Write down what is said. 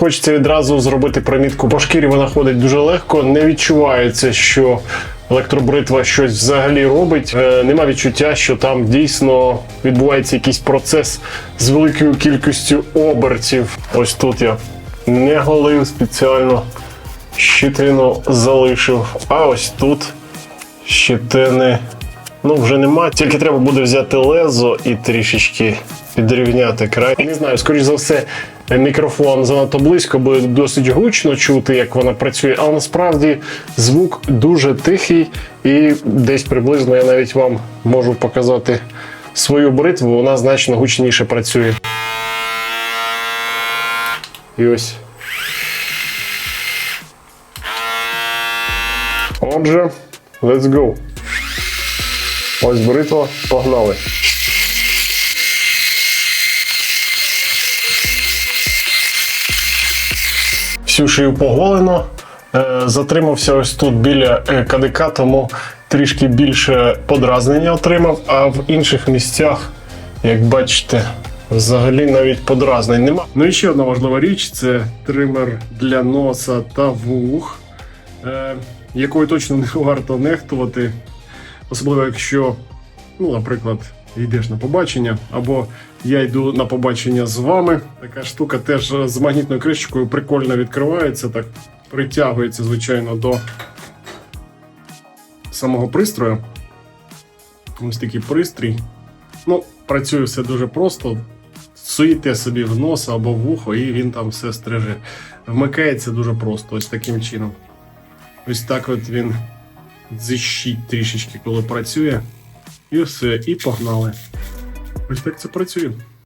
Хочеться відразу зробити примітку. По шкірі вона ходить дуже легко, не відчувається, що електробритва щось взагалі робить. Е, нема відчуття, що там дійсно відбувається якийсь процес з великою кількістю обертів. Ось тут я не голив спеціально, щитину залишив. А ось тут щетини ну вже нема. Тільки треба буде взяти лезо і трішечки підрівняти край. Не знаю, скоріш за все, мікрофон занадто близько, буде досить гучно чути, як вона працює, але насправді звук дуже тихий, і десь приблизно я навіть вам можу показати свою бритву, вона значно гучніше працює. І ось. Отже, let's go. Ось бритва, погнали. Всю шию поголено. Е, Затримався ось тут біля е, кадика, тому трішки більше подразнення отримав, а в інших місцях, як бачите, взагалі навіть подразнень нема. Ну і ще одна важлива річ це тример для носа та вух, е, якою точно не варто нехтувати. Особливо, якщо, ну, наприклад, йдеш на побачення, або я йду на побачення з вами. Така штука теж з магнітною кришечкою прикольно відкривається, так притягується, звичайно, до самого пристрою. Ось такий пристрій. Ну, працює все дуже просто. Суєте собі в нос або в вухо, і він там все стриже. Вмикається дуже просто, ось таким чином. Ось так от він зищить трішечки, коли працює. І все, і погнали. Ось так це працює.